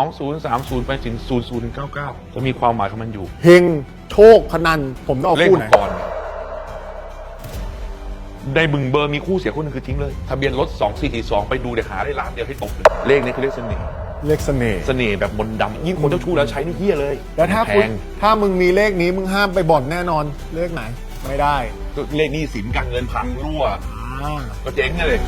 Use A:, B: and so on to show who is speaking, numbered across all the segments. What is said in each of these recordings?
A: 20 30 ไปถึง 00 99 จะมีความหมายของมันอยู่
B: เฮงโชคพนัน ผมต้องเอา
A: เลข
B: คู่
A: มั
B: ไหน
A: งกรในบึงเบอร์มีคู่เสียคู่หนึงคือทิ้งเลย ทะเบียนรถ 2442 ไปดูเดี๋ยวหาได้ล้านเดียวให้ตกเลยเลขนี้คือเลขเสน่ห์
B: เลขเสน่ห์
A: เสน่ห์แบบมนต์ดำยิ่งคนเจ้าชู้แล้วใช้นี่เฮี้ยเลย
B: แล้วถ้า
A: แพ
B: คุณ
A: ง
B: ถ้ามึงมีเลขนี้มึงห้ามไปบ่อนแน่นอนเลขไหน ไม่ได้
A: เลขหนี้สินการเงินพังรั่ว
B: อ่า
A: ก็เจ๊งเลย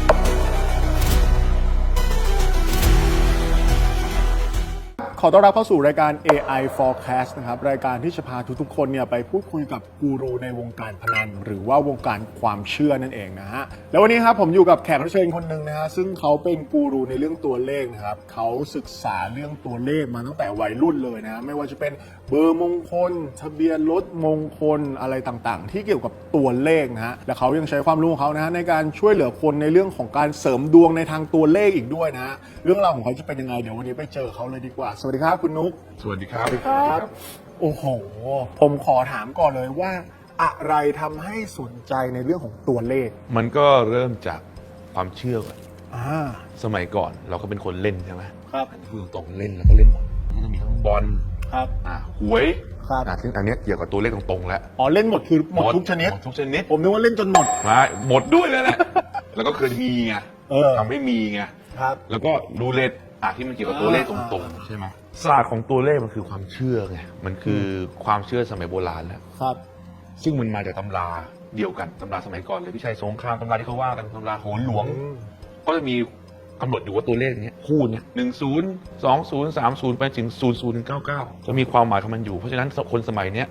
B: ขอต้อนรับเข้าสู่รายการ AI Forecast นะครับ รายการที่จะพาทุกๆคนเนี่ยไปพูดคุยกับกูรูในวงการพนัน หรือว่าวงการความเชื่อนั่นเองนะฮะ แล้ววันนี้ครับผมอยู่กับแขกรับเชิญคนหนึ่งนะฮะ ซึ่งเขาเป็นกูรูในเรื่องตัวเลขนะครับ เขาศึกษาเรื่องตัวเลขมาตั้งแต่วัยรุ่นเลยนะ ไม่ว่าจะเป็น เบอร์มงคลทะเบียนรถมงคลอะไรต่างๆ ที่เกี่ยวกับตัวเลขนะฮะและเขายังใช้ความรู้ของเขานะฮะในการช่วยเหลือคนในเรื่องของการเสริมดวงในทางตัวเลขอีกด้วยนะฮะเรื่องราวของเขาจะเป็นยังไงเดี๋ยววันนี้ไปเจอเขาเลยดีกว่า สวัสดีครับคุณนุ๊ก
A: สวัสดีครับ
B: ครับ โอ้โห ผมขอถามก่อนเลยว่า อะไรทำให้สนใจในเรื่องของตัวเลข
A: มันก็เริ่มจากความเชื่อก่อน
B: อ่า
A: สมัยก่อนเราก็เป็นคนเล่นใช่ไหม
B: ครับ
A: พูดตรงๆเล่นแล้วก็เล่นหมดมันจะมีทั้งบอล
B: ครับ
A: อ่าหวย
B: ครับ
A: อ่าซึ่งอันเนี้ยเกี่ยวกับตัวเลขตรงๆแล้ว
B: อ๋อเล่นหมดคือหมดทุกชนิด
A: หมดทุกชนิด
B: ผมนึกว่าเล่นจนหมด
A: มาหมดด้วยเลยแหละแล้วก็เคยมีไง
B: เออ
A: ทำให้มีไง
B: ครับ
A: แล้วก็รูเล็ตอะที่มันเกี่ยวกับตัวเลขตรงๆใช่ไหมศาสตร์ของตัวเลขมันคือความเชื่อไงมันคือความเชื่อสมัยโบราณแล้ว
B: ครับ
A: ซึ่งมันมาจากตำราเดียวกันตำราสมัยก่อนเลยพิชัยสงครามตำราที่เขาว่ากันตำราโหนหลวง
B: อืม
A: ก็จะมี กำหนดอยู่ว่าตัวเลขเนี้ยคู่เนี้ยหนึ่งศูนย์สองศูนย์สามศูนย์ไปถึงศูนย์ศูนย์ถึงเก้าเก้าจะมีความหมายของมันอยู่ เพราะฉะนั้นคนสมัยเนี้ย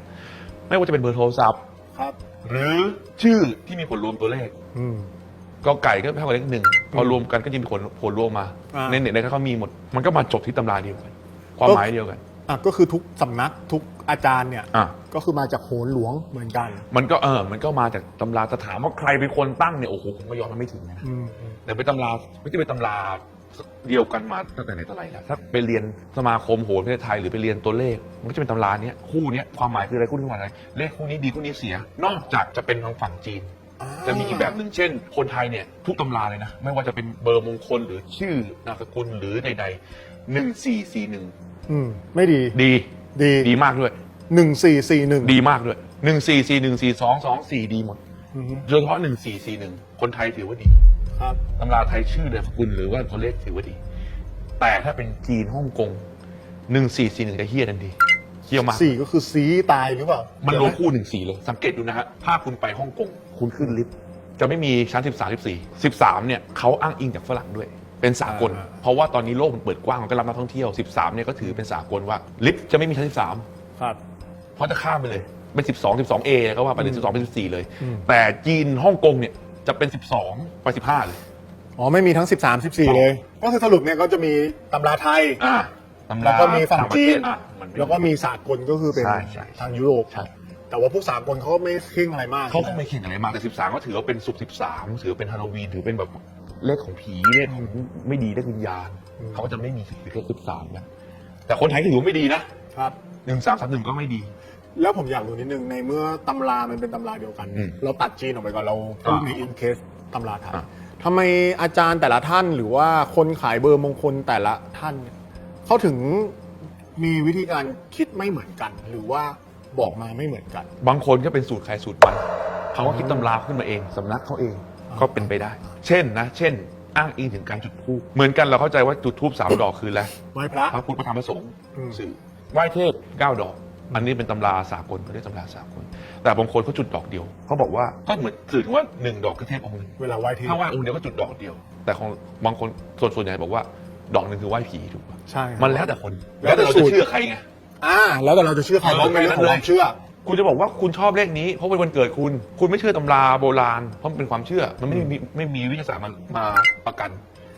A: ไม่ว่าจะเป็นเบอร์โทรศัพท์
B: ครับ
A: หรือชื่อที่มีผลรวมตัวเลข
B: อืม
A: ก็ไก่ก็เท่ากับเลขหนึ่งพอรวมกันก็จะมีผลผลรวมมา
B: อ่า
A: ในเน็ตในเขามีหมด มันก็มาจบที่ตำราเดียวกัน ความหมายเดียวกัน
B: อะก็คือทุกสำนักทุกอาจารย์เนี่ย
A: อะ
B: ก็คือมาจากโหนหลวงเหมือนกัน
A: มันก็เออ มันก็มาจากตำราจะถามว่าใครเป็นคนตั้งเนี่ยโอ้โหผมก็ยอมมันไม่ถึงนะ
B: อืมอืม
A: แต่เป็นตำราไม่ใช่เป็นตำราเดียวกันมาตั้งแต่ไหนแต่ไรแล้วถ้าไปเรียนสมาคมโหนประเทศไทยหรือไปเรียนตัวเลข มันก็จะเป็นตำราเนี้ยคู่เนี้ยความหมายคืออะไรคู่นี้ความหมายอะไรเลขคู่นี้ดีคู่นี้เสีย นอกจากจะเป็นทางฝั่งจีน
B: อ่า
A: จะมีอีกแบบหนึ่งเช่น คนไทยเนี่ยทุกตำราเลยนะ ไม่ว่าจะเป็นเบอร์มงคลหรือชื่อนามสกุลหรือใดๆหนึ่งสี่สี่หนึ่ง
B: อืมไม่ดี
A: ดี
B: ดี
A: ดีมากด้วย
B: หนึ่งสี่สี่หนึ่ง
A: ดีมากด้วยหนึ่งสี่สี่หนึ่งสี่สองสองสี่ดีหมด
B: อืม
A: โดยเฉพาะหนึ่งสี่สี่หนึ่งคนไทยถือว่าดี
B: ครับ
A: ตำราไทยชื่อนามสกุลหรือว่าตัวเลขถือว่าดี แต่ถ้าเป็นจีนฮ่องกงหนึ่งสี่สี่หนึ่งจะเฮี้ยทันทีเฮี้ยมาก
B: สี่ก็คือสีตายหรือเปล่า
A: มันรวมคู่หนึ่งสี่เลย สังเกตดูนะฮะถ้าคุณไปฮ่องกงคุณขึ้นลิฟต์จะไม่มีชั้น13 14 13เนี่ยเขาอ้างอิงจากฝรั่งด้วย เป็นสากล
B: อ่า
A: เพราะว่าตอนนี้โลกมันเปิดกว้างมันก็รับนักท่องเที่ยว 13เนี่ยก็ถือเป็นสากลว่าลิฟต์จะไม่มีชั้น13
B: ครับ
A: เพราะจะข้ามไปเลย เป็น 12 12 A ก็ว่าไปเลย12 เป็น 14 เลย
B: อืม
A: แต่จีนฮ่องกงเนี่ยจะเป็น 12 ไป 15 เลย
B: อ๋อ ไม่มีทั้ง 13 14 เลย ก็คือสรุปเนี่ยก็จะมีตำราไทย
A: อ่าตำรา
B: แล้วก็มีฝั่งจีน
A: อะมัน
B: แล้วก็มีสากลก็คือเป็น
A: ใช่ใช่
B: ทางยุโรป
A: ใช่
B: แต่ว่าพวกสากลเขาก็ไม่เคร่งอะไรมาก
A: เขาก็ไม่เขียนอะไรมากแต่ 13 ก็ถือว่าเป็นสุก13 ถือเป็นฮาโลวีนถือเป็นแบบ เลขของผีเลขของไม่ดีเลขวิญญาณเขาก็จะไม่มีเลข13นะแต่คนไทยก็ถือว่าไม่ดีนะครับ หนึ่งสามสามหนึ่งก็ไม่ดี
B: แล้วผมอยากรู้นิดนึงในเมื่อตำรามันเป็นตำราเดียวกัน
A: อืม
B: เราตัดจีนออกไปก่อนเราพูด
A: อ่า
B: ในอินเคสตำราไทย
A: อ่า
B: ทำไมอาจารย์แต่ละท่านหรือว่าคนขายเบอร์มงคลแต่ละท่านเนี่ยเขาถึงมีวิธีการคิดไม่เหมือนกัน หรือว่าบอกมาไม่เหมือนกัน
A: บางคนก็เป็นสูตรใครสูตรมันเขาก็คิดตำราขึ้นมาเองสำนักเขาเองก็เป็นไปได้ เช่นนะ เช่น อ้างอิงถึงการจุดธูปเหมือนกันเราเข้าใจว่าจุดธูปสามดอกคืออะไร
B: ไหว้พระ
A: พระพุทธพระธรรมพระสงฆ์
B: อืม
A: สื่อไหว้เทพเก้าดอก อันนี้เป็นตำราสากลเขาเรียกตำราสากล แต่บางคนเขาจุดดอกเดียวเขาบอกว่าก็เหมือนสื่อถึงว่าหนึ่งดอกคือเทพองค์หนึ่ง
B: เวลาไหว้ที่
A: ถ้าไหว้องค์เดียวก็จุดดอกเดียว แต่ของบางคนส่วนส่วนใหญ่บอกว่า ดอกหนึ่งคือไหว้ผีถูกปะ
B: ใช่ครับ
A: มันแล้วแต่คน
B: แล้
A: แล้ว
B: วแต่
A: แต่เรา
B: สู
A: จะ
B: ตร
A: เชื่อใครไง
B: อ่า แล้วแต่เราจะเชื่อใครเพราะเป็นเรื่องของความเชื่อ
A: คุณจะบอกว่าคุณชอบเลขนี้เพราะเป็นวันเกิดคุณ คุณไม่เชื่อตำราโบราณ เพราะมันเป็นความเชื่อ มันไม่มีไม่มีวิทยาศาสตร์มันมาประกัน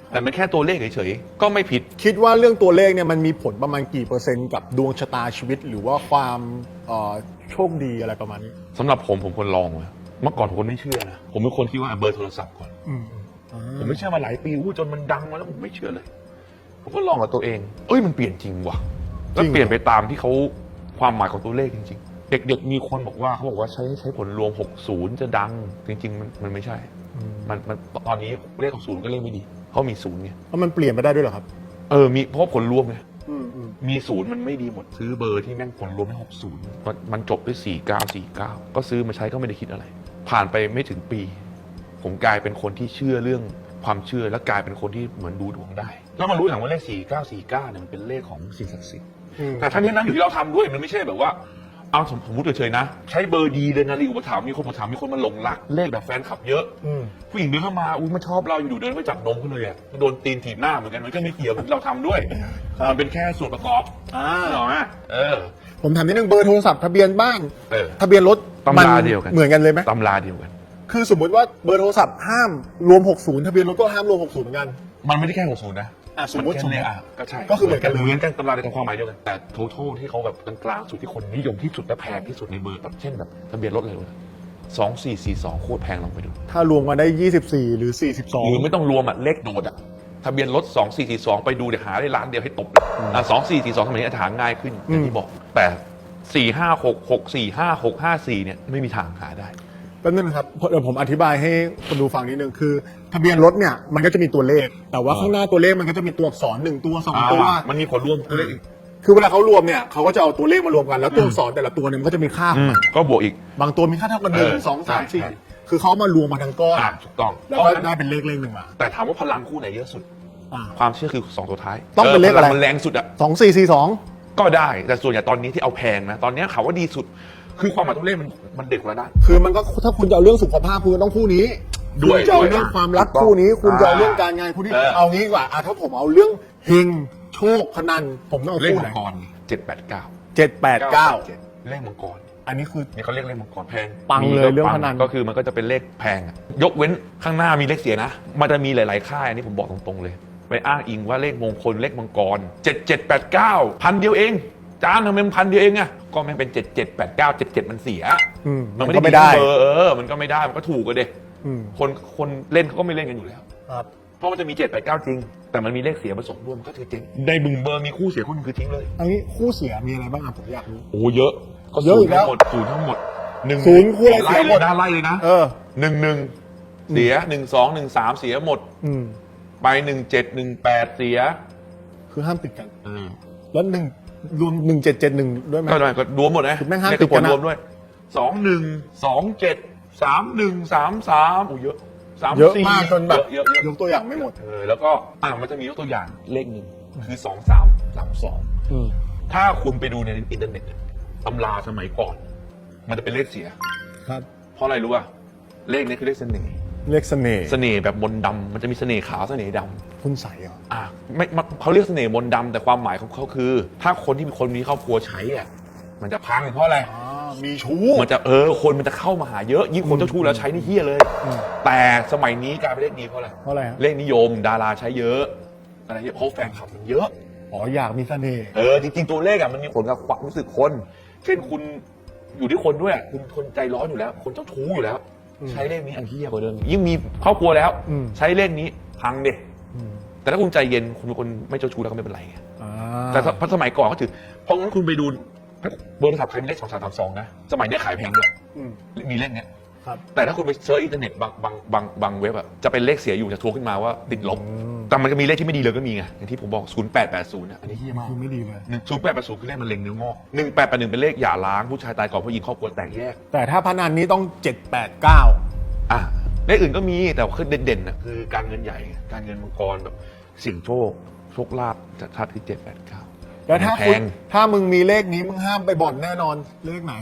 A: แต่มันแค่ตัวเลขเฉยๆก็ไม่ผิด
B: คิดว่าเรื่องตัวเลขเนี่ยมันมีผลประมาณกี่เปอร์เซ็นต์กับดวงชะตาชีวิต หรือว่าความเอ่อโชคดีอะไรประมาณนี้
A: สำหรับผมผมคนลองเลยเมื่อก่อนผมคนไม่เชื่อนะผมเป็นคนคิดว่าเบอร์โทรศัพท์ก่อน
B: อืม
A: ผมไม่เชื่อมาหลายปีอู้จนมันดังมาแล้วผมไม่เชื่อเลย ผมก็ลองกับตัวเอง เอ้ยมันเปลี่ยนจริงว่ะแล้วเปลี่ยนไปตามที่เขาความหมายของตัวเลขจริง ๆ เด็กๆมีคนบอกว่าเขาบอกว่าใช้ใช้ผลรวม 60 จะดัง จริงๆ มันมันไม่ใช่ มันมันตอนนี้เลข60ก็เลขไม่ดีเขามีศูนย์ไง
B: เพราะมันเปลี่ยนไปได้ด้วยเหรอครับ
A: เออมีเพราะผลรวมไง
B: อืม
A: มีศูนย์มันไม่ดีหมดซื้อเบอร์ที่แม่งผลรวมให้หกศูนย์มันมันจบด้วยสี่เก้าสี่เก้าก็ซื้อมาใช้ก็ไม่ได้คิดอะไร ผ่านไปไม่ถึงปี ผมกลายเป็นคนที่เชื่อเรื่องความเชื่อและกลายเป็นคนที่เหมือนดูดวงได้ แล้วมารู้หลังว่าเลขสี่เก้าสี่เก้าเนี่ยมันเป็นเลขของสิ่งศักดิ์สิทธิ์แต่ทั้งนี้นั้นอยู่ที่เราทำด้วยมันไม่ใช่แบบว่า เอาสมสมมติเฉยๆนะ ใช้เบอร์ดีเลยนะรีอุปถัมภ์มีคนมาถามมีคนมาหลงรักเลขแบบแฟนคลับเยอะ
B: อืม
A: ผู้หญิงเดินเข้ามาอุ้ยมันชอบเราอยู่ๆเดินไปจับนมเขาเลยอะโดนตีนถีบหน้าเหมือนกันมันก็ไม่เกี่ยวกับที่เราทำด้วยมันเป็นแค่ส่วนประกอบ
B: อ่า
A: เหรอฮะเออ
B: ผมถามนิดนึงเบอร์โทรศัพท์ทะเบียนบ้าน
A: เออ
B: ทะเบียนรถ
A: ตำราเดียวกัน
B: เหมือนกันเลยไหม
A: ตำราเดียวกัน
B: คือสมมุติว่าเบอร์โทรศัพท์ห้ามรวม 60 ทะเบียนรถก็ห้ามรวม 60 เหมือนกัน
A: มันไม่ได้แค่หกศูนย์นะ
B: อะสมมุติ
A: นแค่
B: สมมุติ
A: เลขอะก็ใช่
B: ก็คือเหมือนกันเลย
A: เหมือนกันตำราเดียวกันความหมายเดียวกันแต่โททที่เขาแบบกลางๆสุดที่คนนิยมที่สุดและแพงที่สุดในเบอร์แบบเช่นแบบทะเบียนรถอะไรวะสองสี่สี่สองโคตรแพงลองไปดู
B: ถ้ารวมกันได้ 24 หรือ
A: หรือไม่ต้องรวมอะเลขโดดอะทะเบียนรถ 2 4 4 2 ไปดูเดี๋ยวหาได้ร้านเดียวให้ตบเลยอะ2 4 4 2สมัยนี้อาจจะหาง่ายขึ้นอย่างที่บอก แต่ 4 5 6 6 4 5 6 5 4เนี่ยไม่มีทางหาได้
B: 42แป๊บนึงนะครับเดี๋ยวผมอธิบายให้คนดูฟังนิดนึงคือ ทะเบียนรถเนี่ยมันก็จะมีตัวเลข แต่ว่า
A: อ่า
B: ข้างหน้าตัวเลขมันก็จะมีตัวอักษรหนึ่งตัวสองตัว
A: มันมีผลรวมตัวเลขอีก
B: คือเวลาเขารวมเนี่ยเขาก็จะเอาตัวเลขมารวมกันแล้วตัวอักษรแต่ละตัวเนี่ยมันก็จะมีค่าของมัน
A: ก็บวกอีก
B: บางตัวมีค่าเท่ากันหนึ่ง
A: เออ
B: สองสาม
A: ใช่
B: สี่
A: ใช่
B: คือเขามารวมมาทั้งก้อน
A: อะถูกต้อง
B: แล้วก็ได้เป็นเลขเลขหนึ่งมา
A: แต่ถามว่าพลังคู่ไหนเยอะสุด
B: อ่า
A: ความเชื่อคือ2ตัวท้าย
B: ต้องเป็นเลขอะไร
A: พงมันแรงสุดอะ
B: สองสี่สี่สอง
A: ก็ได้ แต่ส่วนใหญ่ตอนนี้ที่เอาแพงนะ ตอนนี้ข่าวว่าดีสุด คือความหมายตัวเลขมันมันเด็กกว่าด้าน
B: คือมันก็ถ้าคุณจะเอาเรื่องสุขภาพคุณก็ต้องคู่นี้
A: ด้วย
B: คุณจะเอาเรื่องความรัก
A: ถูกต้อง
B: คู่นี้ คุณจะเอา
A: อ่า
B: เรื่องการงานคู่นี้
A: เออ
B: เอางี้ดีกว่าอะถ้าผมเอาเรื่องเฮงโชคพนัน ผมต้องเอา
A: เลข
B: คู่
A: มั
B: ไหน
A: งกรเจ็ดแปดเก้า
B: เจ็ดแปดเก้า
A: เลขมังกร
B: อันนี้คือ
A: นี่เขาเรียกเลขมังกรแพง
B: ปัง
A: มี
B: เลย
A: ก็
B: เรื่อง
A: ปั
B: พนัน
A: ก็คือมันก็จะเป็นเลขแพงอะยกเว้นข้างหน้ามีเลขเสียนะ มันจะมีหลาย ๆ ค่ายอันนี้ผมบอกตรง ๆ เลย ไปอ้างอิงว่าเลขมงคลเลขมังกรเจ็ดเจ็ดแปดเก้าพันเดียวเอง จานทำไมมันพันเดียวเองอะก็แม่งเป็นเจ็ดเจ็ดแปดเก้าเจ็ดเจ็ดมันเสีย
B: อืม
A: มัน
B: มัน
A: ไม่
B: ก็
A: ได้
B: ไม่ได้
A: เบอร์เออ มันก็ไม่ได้ มันก็ถูกกันเด็
B: อืม
A: คนคนเล่นเขาก็ไม่เล่นกันอยู่แล้ว
B: ครับ
A: เพราะมันจะมีเจ็ดแปดเก้าจริง แต่มันมีเลขเสียผสมด้วยมันก็คือเจ๊งในบึงเบอร์มีคู่เสียคู่หนึงคือทิ้งเลย
B: อันนี้คู่เสียมีอะไรบ้างอะผมอยากรู้
A: โอ้เยอะ ก็
B: เยอะอีกแล้ว
A: ศูนย์ทั้งหมดศูนย์ทั้งหมดหนึ่ง
B: ศูนย์คู่อะไรเสียหมด
A: ไล่เลยนะไล่เลยนะ
B: เออ
A: หนึ่งหนึ่งเสียหนึ่งสองหนึ่งสามเสียหมด
B: อืม
A: ไปหนึ่งเจ็ดหนึ่งแปดเสีย
B: คือห้ามติดกัน
A: เออ
B: แล้วหนึ่งรวมหนึ่งเจ็ดเจ็ดหนึ่งด้วยไหม
A: ก็ได้ก็รวมหมดนะ
B: คือแม่งห้าม
A: เลข
B: ติดกันนะ
A: รวมด้วยสองหนึ่งสองเจ็ด สามหนึ่งสามสามโอ้เยอะสาม
B: เยอะ
A: สี่
B: มากจนแบบ
A: เยอะเยอะ
B: ยกตัวอย่างไม่หมด
A: เออแล้วก็อ่ามันจะมียกตัวอย่างเลขหนึ่งคือสองสามสามสอง
B: อืม
A: ถ้าคุณไปดูในอินเทอร์เน็ตตำราสมัยก่อน มันจะเป็นเลขเสีย
B: ครับ
A: เพราะอะไรรู้ป่ะเลขนี้คือเลขเสน่ห์
B: เลขเสน่ห์
A: เสน่ห์แบบมนต์ดำมันจะมีเสน่ห์ขาวเสน่ห์ดำ
B: คุณใสเหรอ
A: อะไม่มันเขาเรียกเสน่ห์มนต์ดำแต่ความหมายของเขาคือ ถ้าคนที่มีคนมีครอบครัวใช้อะมันจะพังเพราะอะไร
B: อ๋อ มีชู้
A: มันจะเออคนมันจะเข้ามาหาเยอะยิ่งคนเจ้าชู้แล้วใช้นี่เฮี้ยเลย
B: อืม
A: แต่สมัยนี้กลายเป็นเลขนี้เพราะอะไร
B: เพราะอะไรฮะ
A: เลขนิยมดาราใช้เยอะอะไรเยอะเพราะแฟนคลับมันเยอะ
B: อ๋ออยากมีเสน่ห์
A: เออจริงๆตัวเลขอะมันมีผลกับความรู้สึกคน เช่นคุณอยู่ที่คนด้วยอะคุณคนใจร้อนอยู่แล้ว คนเจ้าชู้อยู่แล้ว
B: อืม
A: ใช้เลขนี้อันที่ยกว่าเดิมยิ่งมีครอบครัวแล้ว
B: อืม
A: ใช้เลขนี้พังเด็
B: อืม
A: แต่ถ้าคุณใจเย็นคุณเป็นคนไม่เจ้าชู้แล้วก็ไม่เป็นไรไง
B: อ่า
A: แต่ถ้าเพราะสมัยก่อนเขาถือเพราะงั้นคุณไปดู เบอร์โทรศัพท์ใครมีเลขสองสามสามสองนะสมัยนี้ขายแพงด้วย
B: อืม
A: มีเลขเนี้ย
B: ครับ
A: แต่ถ้าคุณไปเซิร์ชอินเทอร์เน็ตบางบางบางบางเว็บอะจะเป็นเลขเสียอยู่จะทัวร์ขึ้นมาว่าติดลบ
B: อืม
A: แต่มันก็มีเลขที่ไม่ดีเลยก็มีไงอย่างที่ผมบอก 0880นะอันนี้เฮี้ยมาก
B: คือไม่ดีเลย
A: หนึ่งศูนย์แปดแปดศูนย์คือเลขมะเร็งนิ้วงอกหนึ่งแปดแปดหนึ่งเป็นเลขหย่าร้างผู้ชายตายก่อนผู้หญิงครอบครัวแตกแยก
B: แต่ถ้าพนันนี้ต้องเจ็ดแปดเก้า
A: อะเลขอื่นก็มีแต่คือเด่นๆนะคือการเงินใหญ่การเงินมังกรแบบเสิ่ยงโชคโชคลาภจะชัดที่เจ็ดแปดเก้า
B: แล้วถ้า
A: แพ
B: คุณ
A: ง
B: ถ้ามึงมีเลขนี้มึงห้ามไปบ่อนแน่นอนเลขไหน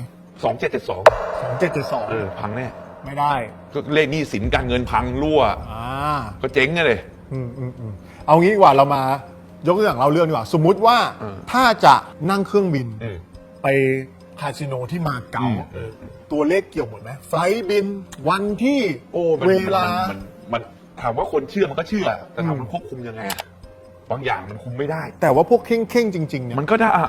A: สองเจ็ดเจ็ดสอง
B: สองเจ็ดเจ็ดสอง
A: เออพังแน่
B: ไม่ได้
A: ก็เลขหนี้สินการเงินพังรั่ว
B: อ่า
A: ก็เจ๊งไงเลย
B: อืมอืมอืมเอางี้ดีกว่าเรามายกตัวอย่างเราเรื่องดีกว่า สมมุติว่า
A: เออ
B: ถ้าจะนั่งเครื่องบิน
A: อืม
B: ไปคาสิโนที่มาเก๊า
A: เออ
B: ตัวเลขเกี่ยวหมดไหมไฟล์บินวันที่
A: โอ้มัน
B: เวลา
A: มันมันถามว่าคนเชื่อมันก็เชื่อแต่ถาม
B: อืม
A: มันควบคุมยังไงอะ บางอย่างมันคุมไม่ได้
B: แต่ว่าพวกเข่งเข่งๆจริงๆเนี่ย
A: มันก็ได้อ่า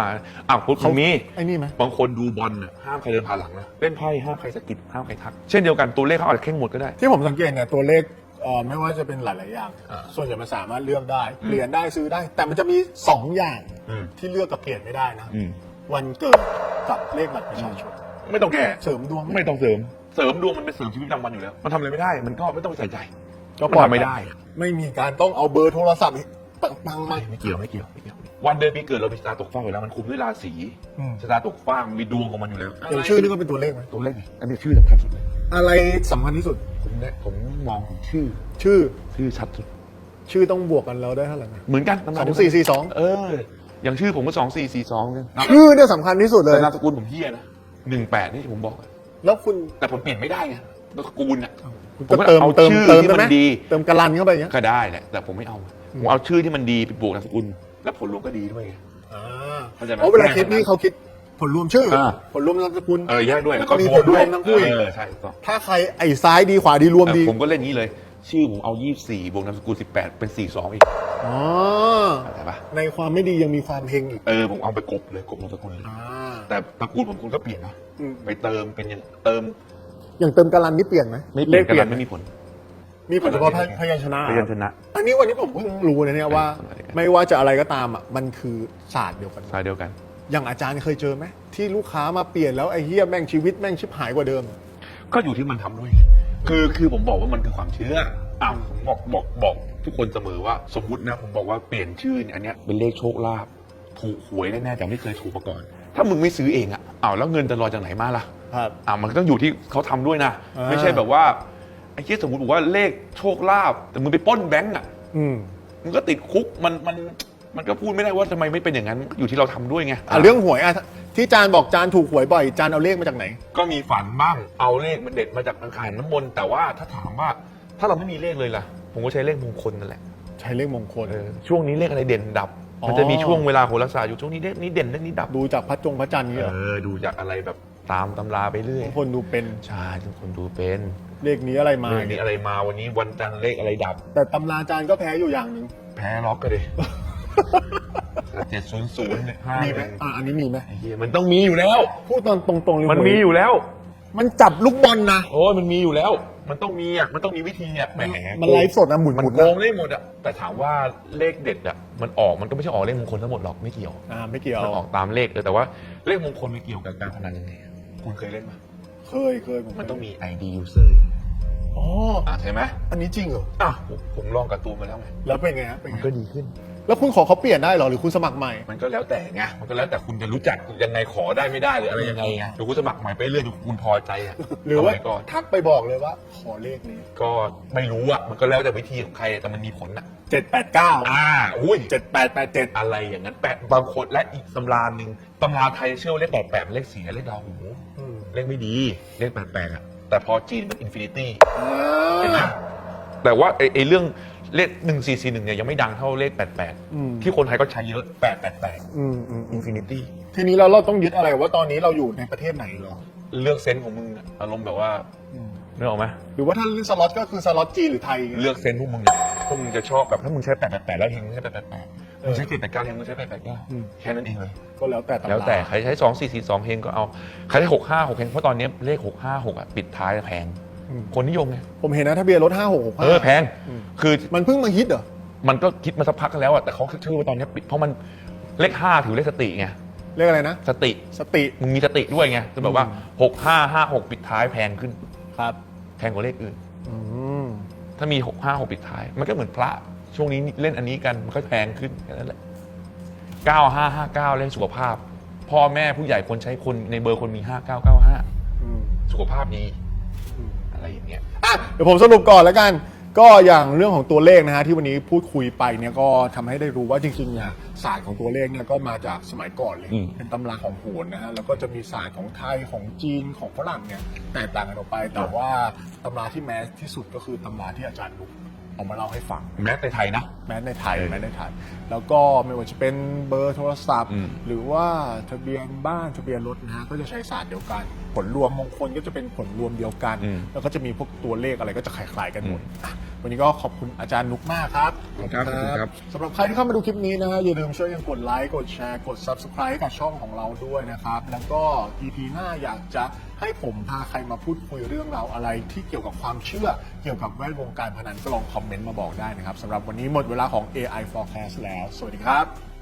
A: อะคุณมี
B: ไอ้นี่ไหม
A: บางคนดูบอลน่ะห้ามใครเดินผ่านหลังนะเล่นไพ่ห้ามใครสะกิดห้ามใครทัก เช่นเดียวกันตัวเลขเขาอาจจะเข่งหมดก็ได้
B: ที่ผมสังเกตเนี่ยตัวเลขเอ่อไม่ว่าจะเป็นหลาย ๆ อย่าง
A: อ่า
B: ส่วนใหญ่มันสามารถเลือกได้เปลี่ยนได้ซื้อได้ แต่มันจะมีสองอย่าง
A: อืม
B: ที่เลือกกับเปลี่ยนไม่ได้นะ
A: อืม
B: วันเกิดกับเลขบัตรประชาชน
A: ไม่ต้องแก้
B: เสริมดวงไหม
A: ไม่ต้องเสริม เสริมดวงมันเป็นเสริมชีวิตประจำวันอยู่แล้ว มันทำอะไรไม่ได้ มันก็ไม่ต้องไปใส่ใจ
B: ก็
A: มันทำไม่ได้อะ
B: ไม่มีการต้องเอาเบอร์โทรศัพท์ ปังๆมา
A: ไม่เกี่ยวไม่เกี่ยวไม่เกี่ยว วันเดือนปีเกิดเรามีชะตาตกฟากอยู่แล้วมันคุมด้วยราศี
B: อืม
A: ชะตาตกฟากมีดวงของมันอยู่แล้ว
B: อย่างชื่อนี่ก็เป็นตัวเลขไหม
A: ตัวเลขไงอันนี้ชื่อสำคัญสุดเลย
B: อะไรสำคัญที่สุด
A: ผมเนี่ยผมมองถึงชื่อ
B: ชื่อ
A: ชื่อชัดสุด
B: ชื่อต้องบวกกันแล้วได้เท่าไหร่นะ
A: เหมือนกัน
B: สองสี่สี่สอง
A: เออ อย่างชื่อผมก็สองสี่สี่สองเนี่ย
B: ชื่อเนี่ยสำคัญที่สุดเลย
A: แต่นามสกุลผมเฮียนะหนึ่งแปดนี่ที่ผมบอกอะ
B: แล้วคุณ
A: แต่ผมเปลี่ยนไม่ได้ไงนามสกุลอะ
B: คุณ
A: ผม
B: ก็
A: ก็
B: เติม
A: เอา
B: เติม
A: ชื่อ
B: เติม
A: ที่
B: ได้ไหม
A: มันดี
B: เติมกระลันเข้าไปอย่างเงี้ย
A: ก็ได้แหละแต่ผมไม่เอา ผมเอาชื่อที่มันดีไปบวกนามสกุล แล้วผลรวมก็ดีด้วยไง
B: อ่า
A: เข้าใจไหม
B: เพราะเวลาคิดนี่เขาคิดผลรวมชื่อ
A: อ่า
B: ผลรวมนามสกุล
A: เออแยกด้วย
B: แล้วก็มีผลรวมทั้งคู่อีก
A: เออใช่ถูกต้อง
B: ถ้าใครไอ้ซ้ายดีขวาดีรวมดี
A: ผมก็เล่นงี้เลย ชื่อผมเอา 24 บวกนามสกุล 18 เป็น 42 อีก
B: อ๋อ
A: เข้าใจปะ
B: ในความไม่ดียังมีความเฮงอีก
A: เออผมเอาไปกบเลยกบนามสกุลเลย
B: อ่า
A: แต่ตระกูลบางคนก็เปลี่ยนนะ
B: อืม
A: ไปเติมเป็นอย่างเติม
B: อย่างเติมกระลันนี่เปลี่ยนไหม
A: ไม่เป
B: เล
A: ลี่ย
B: ข
A: น
B: เปลี่ย
A: กันนไม่มีผล
B: มีผลเฉพาะพยัญชนะ
A: พยัญชนะ
B: อันนี้วันนี้ผมเพิ่งรู้นะเนี่ยว่า
A: เออ
B: ไม่ว่าจะอะไรก็ตามอะมันคือศาสตร์เดียวกัน
A: สายเดียวกัน
B: อย่างอาจารย์เคยเจอไหมที่ลูกค้ามาเปลี่ยนแล้วไอ้เฮียแม่งชีวิตแม่งชิบหายกว่าเดิม
A: ก็อยู่ที่มันทำด้วย คือคือผมบอกว่ามันคือความเชื่ออ้าวผมบอกบอกบอกทุกคนเสมอว่าสมมตินะผมบอกว่าเปลี่ยนชื่อเนี่ยอันเนี้ยเป็นเลขโชคลาภถูกหวยแน่ๆแต่ไม่เคยถูกมาก่อน ถ้ามึงไม่ซื้อเองอะอ้าวแล้วเงินจะลอยจากไหนมาล่ะ
B: ครับ
A: อ่ามันก็ต้องอยู่ที่เขาทำด้วยนะ
B: อ่า
A: ไม่ใช่แบบว่า ไอ้ที่สมมติบอกว่าเลขโชคลาภแต่มึงไปปล้นแบงก์อะ
B: อืม
A: มึงก็ติดคุกมันมันมันก็พูดไม่ได้ว่าทำไมไม่เป็นอย่างนั้นอยู่ที่เราทำด้วยไง
B: อะเรื่องหวยอะที่จานบอกจานถูกหวยบ่อยจานเอาเลขมาจากไหน
A: ก็มีฝันบ้าง เอาเลขมันเด็ดมาจากทางขานน้ำมนต์แต่ว่าถ้าถามว่าถ้าเราไม่มีเลขเลยล่ะ ผมก็ใช้เลขมงคลนั่นแหละ
B: ใช้เลขมงคล
A: เออช่วงนี้เลขอะไรเด่นดับ
B: อ๋อ
A: มันจะมีช่วงเวลาโหราศาสตร์อยู่ช่วงนี้เลขนี้เด่นเลขนี้ดับ
B: ดูจากพระจงพระจันทร์นี่เหรอ
A: เออดูจากอะไรแบบตามตำราไปเรื่อย
B: บางคนดูเป็น
A: ใช่ทุกคนดูเป็น
B: เลขนี้อะไรมา
A: เลขนี้อะไรมาวันนี้วันจันทร์เลขอะไรดับ
B: แต่ตำราจานก็แพ้อยู่อย่างหนึ่ง
A: แพ้ล็อกก็ดิเจ็ดศูนย์ศูนย์ห้า
B: มีไหมอะอันนี้มีไหม
A: ไอ้เหี้ยมันต้องมีอยู่แล้ว
B: พูดตอนตรงๆเลย
A: มัน
B: หว
A: มีอยู่แล้ว
B: มันจับลูกบอลนะ
A: โอ้ยมันมีอยู่แล้ว มันต้องมีอะมันต้องมีวิธีอะแหม
B: มันไลฟ์สดนะหมุน
A: มัน
B: หมุน
A: โก
B: นะ
A: งได้หมดอะแต่ถามว่าเลขเด็ดอะมันออกมันก็ไม่ใช่ออกเลขมงคลทั้งหมดหรอกไม่เกี่ยว
B: อ่าไม่เกี่ยว
A: มันออกตามเลขเลยแต่ว่าเลขมงคลไม่เกี่ยวกับการพนันยังไงอะคุณเคยเล่นไหม
B: เคยเคยผ
A: มันต้องมี ID user
B: อ๋อ
A: อะใช่ไหม
B: อันนี้จริงเหรอ
A: อะผมผมลองการ์ตูนมาแล้วไง
B: แล้วเป็นไงฮะเป็น
A: มัน
B: ไง
A: ก็ดีขึ้น
B: แล้วคุณขอเขาเปลี่ยนได้เหรอหรือคุณสมัครใหม่
A: มันก็แล้วแต่ไงมันก็แล้วแต่คุณจะรู้จักยังไงขอได้ไม่ได้หรืออะไรยังไงไงเดี๋ยวคุณสมัครใหม่ไปเรื่อยดูคุณพอใจอะ
B: หรือว่า
A: สมัยก่อน
B: ทักไปบอกเลยว่า ขอเลขนี้
A: ก็ไม่รู้อะมันก็แล้วแต่วิธีของใครอะแต่มันมีผลอะ
B: เจ็ดแปดเก้า
A: อ่าอุ้ย
B: เจ็ดแปดแปดเจ็ด
A: อะไรอย่างนั้นแปะบางคนและอีกตำราหนึ่งตำราไทยเชื่อว่าเลขแปดแปดเป็นเลขสี่เลขดาวหู เลขไม่ดี เลขแปดแปดอะแต่พอจีนเป็นอินฟินิตี้เห็นไหมแต่ว่าไอ้ไอ้เรื่องเลขหนึ่งสี่สี่หนึ่งเนี่ยยังไม่ดังเท่าเลขแปดแปด
B: อืม
A: ที่คนไทยก็ใช้เยอะแปดแปดแปด
B: อืมอืมอื
A: อิ
B: ม
A: นฟินิตี้
B: ทีนี้เราเราต้องยึดอะไรว่าตอนนี้เราอยู่ในประเทศไหนเหรอ
A: เลือกเซนส์ของมึงอะอารมณ์แบบว่า
B: อืม
A: นึกออกไหม
B: หรือว่าถ้าเรื่องสล็อตก็คือสล็อตจีนหรือไทยอย่างเงี้ย
A: เลือกเซนส์พวกมึงเนี่ยพวกมึงจะชอบแบบถ้ามึงใช้แปดแปดแปดแล้วเฮงมึงใช้แปดแปดแปดมึง ใช้เจ็ดแปดเก้าเฮงมึงใช้แปดแปดเก้า
B: อืม
A: แค่นั้นเองเลย
B: ก็แล้วแต่ตำรา
A: แล้วแต่ใครใช้สองสี่สี่สองเฮงก็เอา ใครใช้หกห้าหกเฮงเพราะตอนนี้เลขหกห้าหกอะปิดท้ายแพง
B: อืม
A: คนนิยมไง
B: ผมเห็นนะทะเบียนรถห้าหกหก
A: เออแพง คือ
B: มันเพิ่งมาฮิตเหรอ
A: มันก็คิดมาสักพักแล้วอะแต่เขาชื่อว่าตอนนี้ปิดเพราะมันเลขห้าถือเลขสติไง
B: เรียกอะไรนะ
A: สติ
B: สติ
A: มึงมีสติด้วยไงคือแบบว่าหกห้าห้าหกปิดท้ายแพงขึ้น
B: ครับ
A: แพงกว่าเลขอื่น
B: อืม
A: ถ้ามีหกห้าหกปิดท้าย มันก็เหมือนพระ ช่วงนี้เล่นอันนี้กันมันก็แพงขึ้นแค่นั้นแหละเก้าห้าห้าเก้าเล่นสุขภาพ พ่อแม่ผู้ใหญ่คนใช้คนในเบอร์คนมีห้าเก้าเก้าห้า
B: อืม
A: สุขภาพดี
B: อืม
A: อะไรอย่างเงี้ย
B: อะเดี๋ยวผมสรุปก่อนแล้วกัน ก็อย่างเรื่องของตัวเลขนะฮะที่วันนี้พูดคุยไปเนี่ยก็ทำให้ได้รู้ว่าจริงๆเนี่ยศาสตร์ของตัวเลขเนี่ยก็มาจากสมัยก่อนเลย
A: อืม
B: เป็นตำราของโหรนะฮะแล้วก็จะมีศาสตร์ของไทยของจีนของฝรั่งเนี่ยแตกต่างกันออกไป แต่ว่าตำราที่แมสที่สุดก็คือตำราที่อาจารย์ลุก เอามาเล่าให้ฟัง
A: แม้ในไทยนะ
B: แม้ในไทย
A: เออ
B: แม้ในไทย แล้วก็ไม่ว่าจะเป็นเบอร์โทรศัพท์
A: อืม
B: หรือว่าทะเบียนบ้านทะเบียนรถนะฮะก็จะใช้ศาสตร์เดียวกัน ผลรวมมงคลก็จะเป็นผลรวมเดียวกัน
A: อืม
B: แล้วก็จะมีพวกตัวเลขอะไรก็จะคล้ายๆกันหมด
A: อืม
B: อะวันนี้ก็ขอบคุณอาจารย์นุกมากครับ
A: ขอบ คุณครับขอบคุณครับ
B: สำหรับใครที่เข้ามาดูคลิปนี้นะฮะอย่าลืมช่วยกันกดไลค์กดแชร์กด subscribe ให้กับช่องของเราด้วยนะครับ แล้วก็ EP หน้าอยากจะให้ผมพาใครมาพูดคุยเรื่องราวอะไรที่เกี่ยวกับความเชื่อ เกี่ยวกับแวดวงการพนันก็ลองคอมเมนต์มาบอกได้นะครับสำหรับวันนี้หมดเวลาของ AI Forecast แล้ว สวัสดีครับ